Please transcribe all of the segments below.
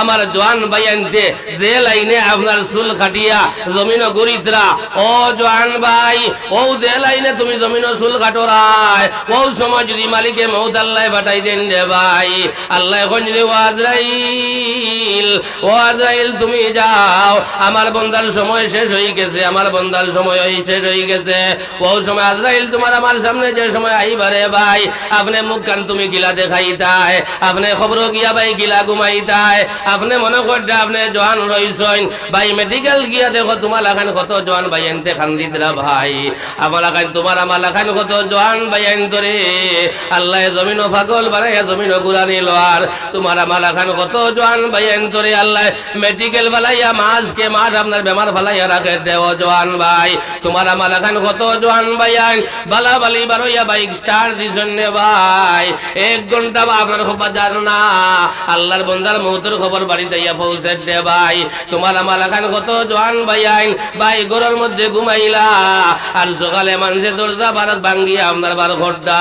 আমার জোয়ান বাইয়ানতে যে লাইনে আপনার চুল কাটিয়া জমিন গরিতরা ও জোয়ান ভাই, ও যে লাইনে তুমি জমিন চুল কাটোরায় ও সময় যদি মালিকে মৌত আল্লাহ বাটাই দেন রে ভাই, আল্লাহ এখন যদি ওয়াজরাইল ওয়াজরাইল তুমি যাও। আমার বন্দার সময় শেষ হয়ে গেছে, আমার বন্দার সময় শেষ হয়ে গেছে। ও সময় আজরাইল তোমার আমার সামনে যে সময় আইবারে ভাই, আপনি মুখ কান তুমি গিলা দেখাইতাই আপনি খবর গিয়া ভাই গিলা ঘুমাইতাই আপনি মনে করতে আপনি জোয়ান রইছেন। ভাই মেডিকেল গিয়া দেখো তোমার লাখান কত জোয়ান ভাই, এনতে খান দিতরা ভাই। আমার লাখান তোমার, আমার লাখান কত জোয়ান ভাই এন ধরে আল্লাহ জমিন পাগল, বানাইয়া জমিন গুড়ানি লোয়ার তোমার, আমার লাখান কত জোয়ান ভাই এন ধরে আল্লাহ মেডিকেল বালাইয়া মাছকে মাছ আপনার বেমার ফালাইয়া রাখে দেও জোয়ান ভাই। তোমার, আমার লাখান কত জোয়ান ভাই, আইন। বালা বালি বারোইয়া বাইক স্টার দিছেন নে ভাই। এক ঘণ্টা আপনার খবর জান না। আল্লাহর বন্দার মৌতের খবর বাড়িতে ইয়া পৌঁছে দে ভাই। তোমার আমার এখান কত জোয়ান ভাই আইন। ভাই ঘরের মধ্যে ঘুমাইলা। আর সকালে মানুষের দরজা ভারত ভাঙ্গিয়া আপনার বার ঘরটা।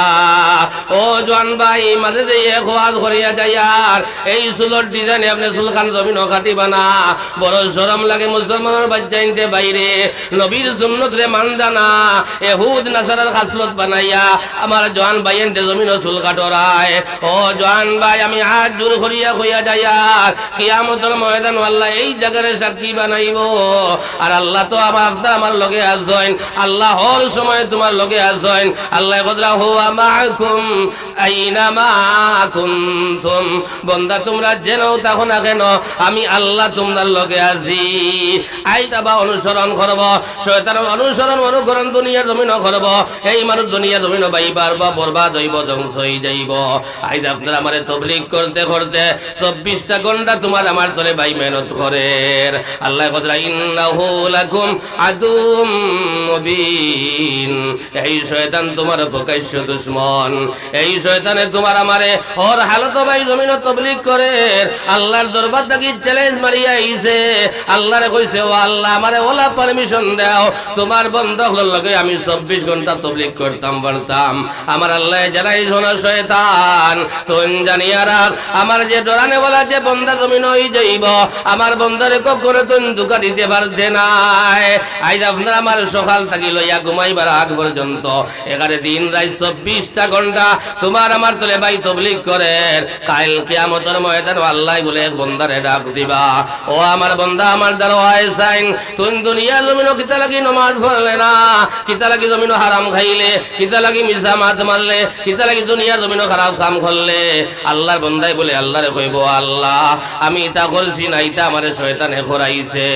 ও জোয়ান ভাই, মাঝে যে এক ওয়াজ করিয়া যাই আর। এই চুলোর ডিজাইনে আপনি চুলখান জমিন কাটিবা না। বড় সরম লাগে মুসলমানের বাচ্চা ইনতে বাইরে। নবীর সুন্নত রে মানদা না। এহুদ নাসারার খাসলত বানাইয়া আমার জোয়ান ভাই এনতে জমিন চুল কাটরায় ও জোয়ান ভাই, আমি হাত জোর করিয়া কইয়া যাই আর। কিয়ামতের ময়দান আল্লাহ এই জায়গার সাক্ষী বানাইব। আর আল্লাহ তো আমার আমার লগে আসেন আল্লাহ হর সময় তোমার লগে আসেন আল্লাহ কদরা হুয়া মাকুম, আইনা মা কুনতুম বন্দা তোমরা জেনো তখন না কেন, আমি আল্লাহ তোমার লগে আছি। আই তাবা অনুসরণ করব, শয়তানের অনুসরণ অনুকরণ দুনিয়ার জমিন করব। এই মানুষ দুনিয়ার জমিন বাইবার বা বরবাদ হইব, ধ্বংস হয়ে যাইব। আই আপনার আমারে তবলিগ করতে করতে চব্বিশটা ঘণ্টা তোমার আমার তলে ভাই মেহনত করে। আল্লাহ এই শয়তান তোমার প্রকাশ্য দুশ্মন। এই শয়তানে তোমার আমারে ওর হালত ভাই জমিন করে। আল্লাহর দরবার চ্যালেঞ্জ আইছে। কইছে, ও আল্লাহ, আমারে ওলা পারমিশন দাও। তোমার বন্ধক লগে আমি চব্বিশ ঘণ্টা তবলিগ করতাম পারতাম আমার আল্লাহ জানাই শোনা শয়তান তুন জানিয়ারা, আমার যে ডরানে বলা যে বন্দা জমিন হয়ে যাইব। আমার বন্দারে কখনো তুন দুকা দিতে পারছে নাই। আজ আপনার আমার সকাল থাকি লইয়া ঘুমাইবার আগ পর্যন্ত। এখানে দিন রাত চব্বিশটা ঘণ্টা তোমার আমার তোলে ভাই তবলিক করে কাইল কিয়ামতের ময়দান আল্লাহ বলে এক বন্দারে ডাক দিবা। ও আমার বন্দা আমার দ্বারা হয় সাইন, তুন দুনিয়া জমিন কিতা লাগি নমাজ পড়লে না? কিতা লাগি জমিন হারাম খাইলে? কিতা লাগি মিসা মাত মারলে? কিতা লাগি দুনিয়া জমিন খারাপ কাম করলে? আল্লাহর বন্দাই বলে আল্লাহরে কইব আল্লাহ। আমি ইতা করছি না, ইতা আমারে শয়তানে করাইছে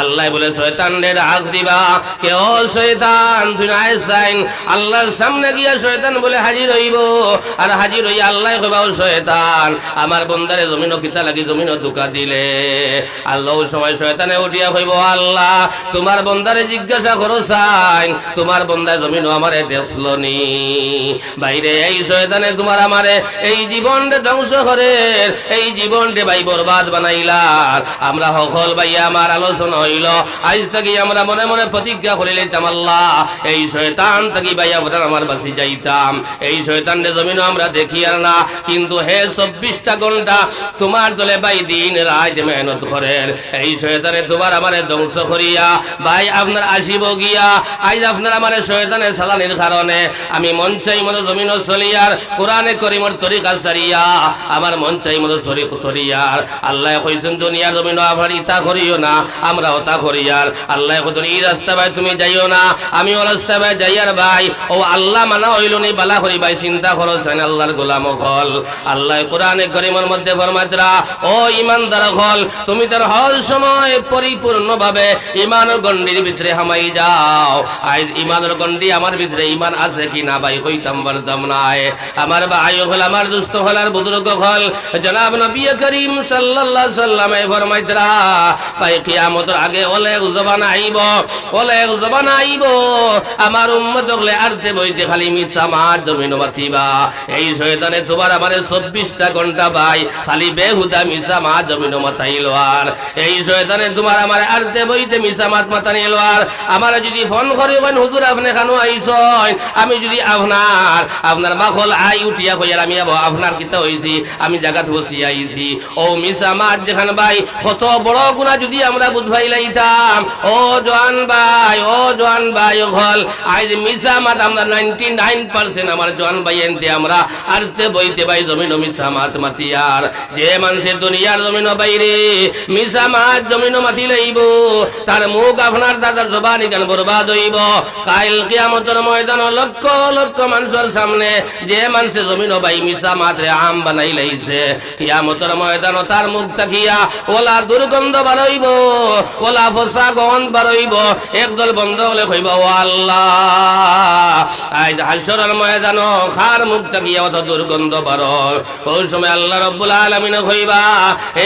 আল্লাহ বলে শয়তান রে ডাক দিবা। কে ও শয়তান? তুই না আইসাইন আল্লাহর সামনে গিয়া শয়তান বলে হাজির হইব। আর হাজির হইয়া আল্লাহ কইবা, ও শয়তান, আমার বন্দারে জমিন কিতা লাগি জমিন দুকা দিলে। আল্লাহ ওই সময় শয়তানে উঠিয়া কইব, আল্লাহ, তোমার বন্দারে জিজ্ঞাসা করো সাইন। তোমার বন্দায় জমিন আমারে দেখল নি। বাইরে এই শয়তানে তোমার আমারে এই জীবনটা ধ্বংস করে এই জীবনটা ভাই বরবাদ বানাইলার। আমরা সকল ভাই, আমার আলোচনা হইল। আজ থেকে আমরা মনে মনে প্রতিজ্ঞা করে লইতাম, আল্লাহ, এই শয়তান থেকে ভাই আমরা আমার বাসি যাইতাম। এই শয়তানরে জমিন আমরা দেখি আর না। কিন্তু হে চব্বিশটা ঘণ্টা তোমার দলে ভাই দিন রাত মেহনত করেন। এই শয়তানে তোমার আমারে ধ্বংস করিয়া, ভাই আপনার আসিব গিয়া। আজ আপনার আমার শয়তানে সালানির কারণে আমি মন চাই মতো জমিন চলিয়ার কোরআনে করিমর তরিকা সারিয়া আমার মন চাই মতো শরীর চলিয়ার আল্লাহ কইছেন, দুনিয়ার জমিন আপনার ইতা করিও না আমরা ওতা করিয়ার। আল্লাহ কইছেন, এই রাস্তা ভাই তুমি যাইও না আমি ও রাস্তা ভাই যাইয়ার ভাই। ও আল্লাহ মানা হইল নি, বালা করি ভাই, চিন্তা করো সেন আল্লাহর গোলাম হল আল্লাহ কোরআনে করিমর মধ্যে ফরমাতরা ও ইমানদার হল তুমি তার হল সময় পরিপূর্ণভাবে ইমানের গণ্ডির ভিতরে হামাই যাও। আজ ইমানের গণ্ডি আমার ভিতরে ইমান আছে কি না ভাই, কইতাম পারতাম নাই আমার ভাই হল আমার দুস্থ হল আর বুজুর্গ হল জনাব নবী করিম সাল্লাল্লাহু সাল্লামে ফরমাইতরা, ভাই, কিয়ামতের আগে অনেক জবান আইব অনেক জবান আইব। আমার উম্মত হলে আরতে বইতে খালি মিছা মার জমিন এই শয়তানে তোমার ঘণ্টা ভাই, খালি বেহুদা মিছা জমিন মাতাইল এই শয়তানে তোমার আরতে বইতে মিসা মাত মাতা নিল আর আমার যদি ফোন করিবেন হুজুর, আপনি খানো আইসন? আমি যদি আপনার আপনার মাখল আই উঠিয়া কইয়ার আমি আপনার কিতা হইছি, আমি জায়গাত বসি আইছি। ও মিসা মাত যেখান ভাই, কত বড় গুণা যদি আমরা বুঝাই লাইতাম ও জোয়ান ভাই, ও জোয়ান ভাই, ও ঘল আজ মিসা মাত আমরা নাইনটি নাইন পার্সেন্ট আমার জোয়ান ভাই এনতে আমরা আরতে বইতে ভাই জমিন মিসা মাত মাতিয়ার। যে মানুষের দুনিয়ার জমিন বাইরে, মিসা মাত জমিন মাতি লইব। তার মুখ আপনার দাদার জবানি গান বরবাদ হইব। কাইল কিয়ামতের ময়দান লক্ষ লক্ষ মানুষের সামনে, যে মানুষের জমিন বাই মিসা মাত্রে আম বানাই লাইছে। কিয়ামতের ময়দান তার মুখ তাকিয়া ওলা দুর্গন্ধ বারইব ওলা ফসা গন্ধ বারইব একদল বন্ধ হলে কইব, ও আল্লাহ। আজ হাসরের ময়দান খার মুখ তাকিয়া অত দুর্গন্ধ বার ওই সময় আল্লাহ রব্বুল আলামিন কইবা,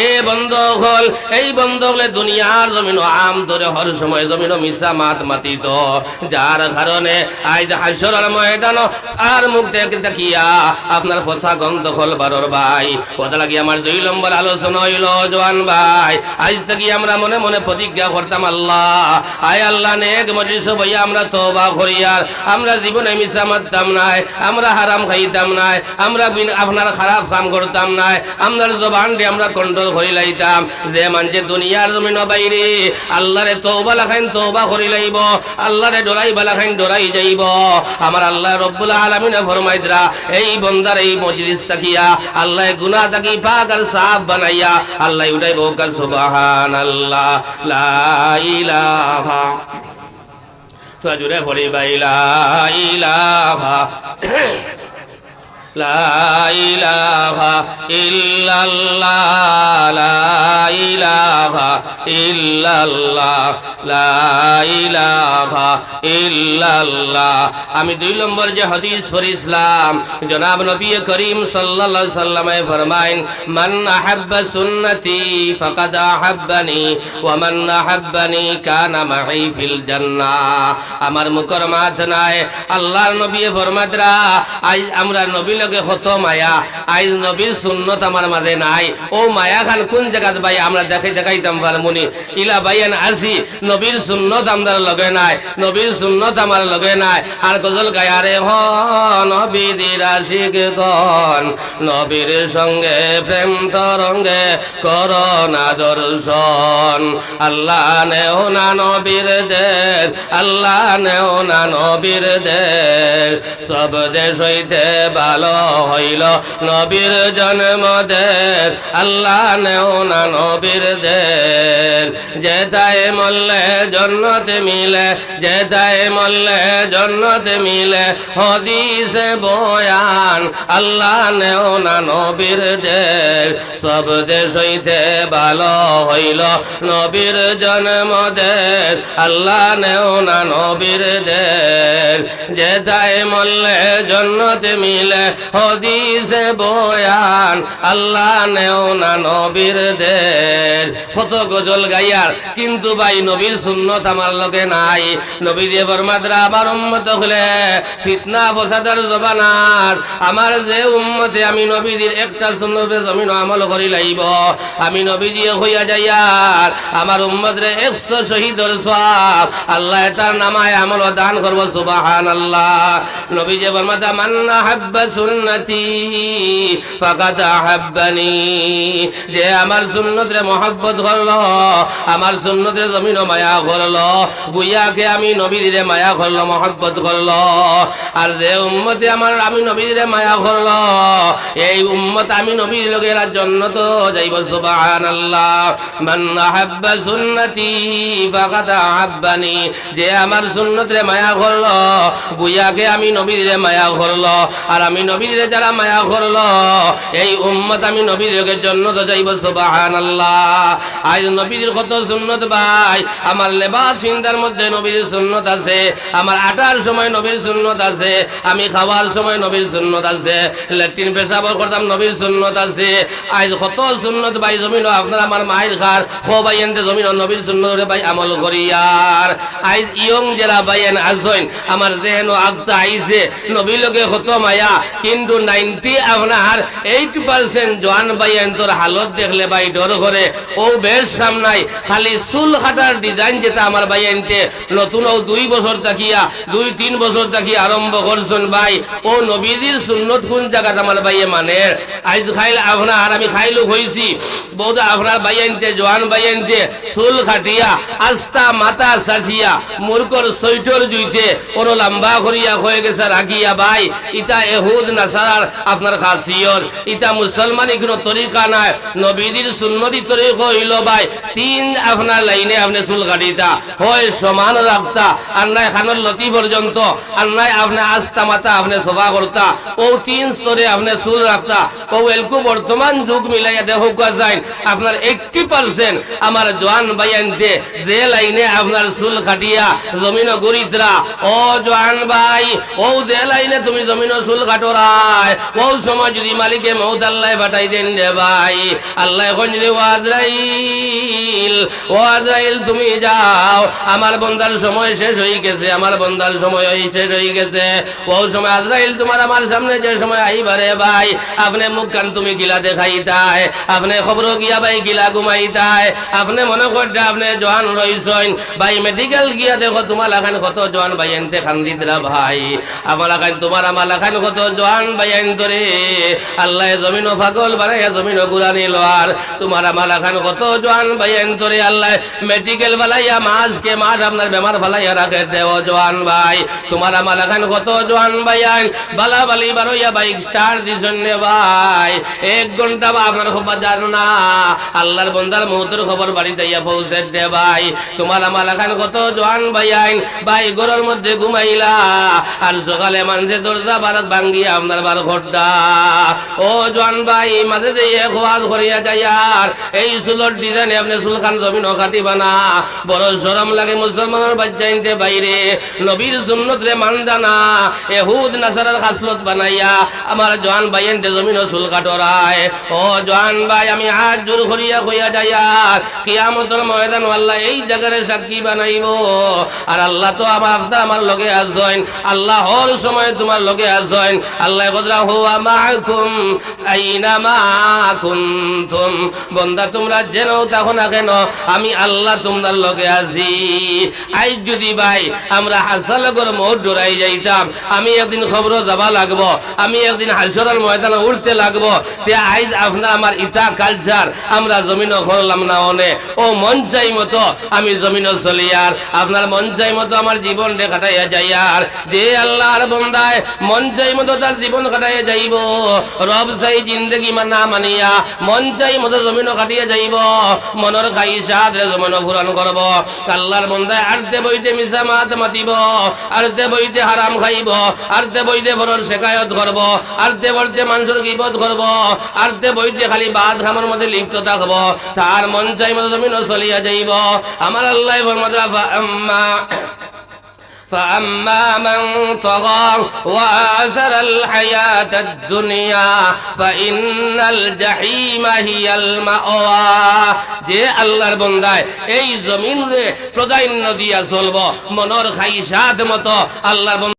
এ বন্ধ হল এই বন্ধ হলে দুনিয়ার জমিন আম ধরে হর সময় জমিন মিশা মাত মাতিত। যার কারণে আজ হাসরের ময়দান আর মুখ তাকিয়া আপনার ফসা গন্ধ হল বারর ভাই। কথা লাগি আমার দুই নম্বর আলোচনা হইল, জোয়ান ভাই। আজ থেকে আমরা মনে মনে প্রতিজ্ঞা করতাম, আল্লাহ, আয় আল্লাহ, নেক মজলিস ভাইয়া আমরা তওবা করি আর আমরা জীবনে মিশা মারতাম নাই, আমরা হারাম খাইতাম নাই, আমরা আপনার খারাপ কাম করতাম নাই আপনার জবানটি আমরা কন্ট্রোল করি লাইতাম। যে মানুষে দুনিয়ার জমিন বাইরে, আল্লাহরে তওবা লাখাইন তওবা করি লাইব, আল্লাহরে ডরাই বালাখাইন ডরাই যাইব। আমার আল্লাহ রব্বুল আলামিনে ফরমাইদরা এই বন্দার এই মজলিস তাকিয়া আল্লাহ গুনাহ তাকি পাক আর সাফ বানাইয়া আল্লাহ উঠাইব কাল সুবহানাল্লাহ লা ইলাহা জুড়ে পড়ি বাইলা ইলাহা لا إله إلا الله لا আমি দুই নম্বর যে জনাব নবী করিম সাল্লামে ফরমাইন মান সুন্নতি আহাব্বানি মান আহাব্বানি কানা ফিল আমার মুকর মাত নাই। আল্লাহর নবী ফরমাদরা আজ আমরা নবী লগে কত মায়া, আইজ নবীর সুন্নত আমার মাঝে নাই। ও মায়া খান কোন জায়গা ভাই আমরা দেখাই দেখাইতাম পারমুনি ইলা ভাইয়ান আসি নবীর সুন্নত আমার লগে নাই, নবীর সুন্নত আমার লগে নাই। আর গজল গায়ারে হ, নবীর আশিক গন নবীর সঙ্গে প্রেম তরঙ্গে করোনা দর্শন। আল্লাহ নেও না নবীর দেশ, আল্লাহ নেও না নবীর দেশ। সব দেশ হইতে ভালো হইল নবীর জন্ম দেশ, আল্লাহ নেও না নবীর দেশ। যেতায় মল্লে জন্নতে মিলে যেতায় মল্লে জন্নতে মিলে, হদিসে বয়ান, আল্লাহ নেও না নবীর দেশ। সব দেশ হইতে ভালো হইল নবীর জন্ম দেশ। আল্লাহ নেও না নবীর দেশ। যেতায় মল্লে জন্নতে মিলে, হদিসে বয়ান, আল্লাহ নেও না নবীর দেশ কত গজল গাইয়ার। কিন্তু ভাই, নবীর সুন্নত আমার লগে নাই। নবী দিয়ে বরমাদরা আবার উম্মত হলে ফিতনা ফসাদার জবানার আমার যে উম্মতে আমি নবীদের একটা সুন্নতে জমিন আমল করি লাইব। আমি নবী দিয়ে হইয়া যাইয়ার, আমার উম্মতরে একশো শহীদর সব আল্লাহ তার নামায় আমল দান করব সুবাহান আল্লাহ নবী যে বরমাদা মান্না হাব্বা সুন্নতি, ফাকাদ হাব্বানি যে আমার সুন্নতরে মহব্বত করল আমার সুন্নতরে জমিন মায়া করল, বুইয়াকে আমি নবীরে মায়া করল, মহব্বত করল। আর যে উম্মতে আমার, আমি নবীরে মায়া করল, এই উম্মত আমি নবীর লোকের জন্য তো যাইব সুবাহান আল্লাহ মান আহাব্বা সুন্নতি ফাকাদ আহাব্বানি, যে আমার সুন্নতরে মায়া করল, বুইয়াকে আমি নবীরে মায়া করল, আর আমি নবীরে যারা মায়া করল, এই উম্মত আমি নবীর লোকের জন্য তো যাইব সুবাহান আল্লাহ আজ নবীর কত সুন্নত ভাই। আমার লেবাস চিন্তার মধ্যে নবীর সুন্নত আছে। আমার আটার সময় নবীর সুন্নত আছে। আমি খাওয়ার সময় নবীর সুন্নত আছে। পেশাব করতাম নবীর সুন্নত আছে। আজ কত সুন্নত ভাই জমিন আপনার আমার মায়ের খার ভাই, এনতে জমিন নবীর সুন্নত ভাই আমল আজ ইয়ং যারা বাইন আসেন। আমার যেহেন আগতা আইছে, নবী লোকে কত মায়া। কিন্তু নাইনটি আপনার এইট পার্সেন্ট জোয়ান বাইন তোর হালত দেখলে ভাই ডর করে। ও বেশ কাম নাই। খালি চুল কাটার ডিজাইন যেটা আমার ভাই আনতে নতুন ও দুই বছর দুই তিন বছর আরম্ভ করছেন ভাই। ও নবীজির সুন্নত কোন আমার ভাইয়ে মানে? আজ খাইল আপনার আমি খাইলো হয়েছি বহুত আপনার ভাই আনতে জোয়ান ভাই আনতে চুল খাটিয়া আস্তা মাথা সাজিয়া মূর্খর সৈটর জুইতে ওর লম্বা করিয়া হয়ে গেছে রাখিয়া ভাই। ইটা এহুদ নাসারার আপনার খাসিয়র ইটা মুসলমানি কোনো তরিকা নাই। নবীদের সুন্নতি তরিকা চুল বর্তমান যুগ মিলাইয়া দেখা যায় আপনার এইটটি পার্সেন্ট আমার জোয়ান বাইয়ানতে যে লাইনে আপনার চুল কাটিয়া জমিন গরিতরা ও জোয়ান ভাই, ও যে লাইনে তুমি জমিন চুল কাটোরাই ও সময় যদি মালিকে মৌত আল্লাহ বাটাই দেন রে ভাই, আল্লাহ এখন যদি ওয়াজরাইল ওয়াজরাইল তুমি যাও। আমার বন্দার সময় শেষ হয়ে গেছে, আমার বন্দার সময় শেষ হয়ে গেছে। ও সময় আজরাইল তোমার আমার সামনে যে সময় আইবারে ভাই, আপনি মুখ কান তুমি গিলা আপনি খবর গিয়া ভাই গিলা আপনি মনে করতে আপনি জোয়ান রইছেন ভাই মেডিকেল গিয়া দেখো তোমার লাখান কত জোয়ান ভাই, এনতে খান দিতরা ভাই। আমার লাখান তোমার আমার লাখান কত জোয়ান ভাই এন ধরে আল্লাহ জমিন পাগল, বানাইয়া জমিন গুড়ানি লোয়ার তোমার আমার লাখান কত জোয়ান ভাই এন ধরে আল্লাহ। মেডিকেল বালাইয়া মাছকে মাছ আপনার বেমার ফালাইয়া রাখে। দেও জোয়ান ভাই, তোমার আমার লাখান কত জোয়ান ভাই আইন বালা বালি বারোইয়া বাইক স্টার দিছেন ভাই। এক ঘণ্টা বা আপনার খবর জানো না। আল্লাহর বন্দার মুহূর্তের খবর বাড়িতে ইয়া পৌঁছে দে ভাই। তোমার আমার লাখান কত জোয়ান ভাই আইন ভাই, ঘরের মধ্যে ঘুমাইলা। আর সকালে মানুষের দরজা বারাত ভাঙ্গিয়া আপনার বার ঘরটা। ও জোয়ান ভাই, মাঝে যে এক ওয়াজ করিয়া যায় আর এই চুলোর ডিজাইনে আপনি চুলখান জমিন কাটিবা না বড় শরম লাগে মুসলমানের বাচ্চা ইনতে বাইরে নবীর সুন্নত রে মানদা না এহুদ নাসারার খাসলত বানাইয়া। আমার জোয়ান ভাই জমিন চুল কাটরায় ও জোয়ান ভাই আমি হাত জোর করিয়া কইয়া যাই আর কিয়ামতের ময়দান আল্লাহ এই জায়গার সাক্ষী বানাইব। আর আল্লাহ তো আমার আমার লগে আসবেন আল্লাহ হর সময় তোমার লগে আসবেন আল্লাহ বদরা হুয়া মাকুম, আইনা মা কুনতুম? বন্দা তোমরা যেন তখন না কেন? আমি আল্লাহ তোমার লগে আছি। আই যদি ভাই, আমরা হাসালগর মোট ডরাই যাইতাম। আমি একদিন খবর যাবা লাগবো। আমি একদিন হাসরের ময়দানে উঠতে লাগবো। তে আইজ আপনার আমার ইটা কালচার আমরা জমিন করলাম না অনে। ও মন চাই মতো আমি জমিন চলি আর। আপনার মন চাই মতো আমার জীবন রে কাটাইয়া যাই আর। যে আল্লাহর বন্দায় মন চাই মতো তার জীবন কাটাইয়া যাইব। রব চাই জিন্দগি মানা মানিয়া। মন চাই মতো জমিন কাটিয়া যাইব, মনের খাই সাদ রে জমিন পূরণ করব। আল্লাহর বন্ধে আরতে বইতে মিশা মাত মাতিব আরতে বইতে হারাম খাইব আরতে বইতে বড়র শেখায়ত করব আরতে বইতে মানুষের গিবত করব আরতে বইতে খালি বাদ খামার মধ্যে লিপ্ত থাকব। তার মন চাই মতো জমিন চলিয়া যাইব। আমার আল্লাহ আম্মা فأما من طغى وآثر الحياة الدنيا فإن الجحيم هي المأوى যে আল্লাহর বন্দায় এই জমিন রে প্রাধান্য দিয়া চলব মনর খাই সাত মতো আল্লাহর বন্দা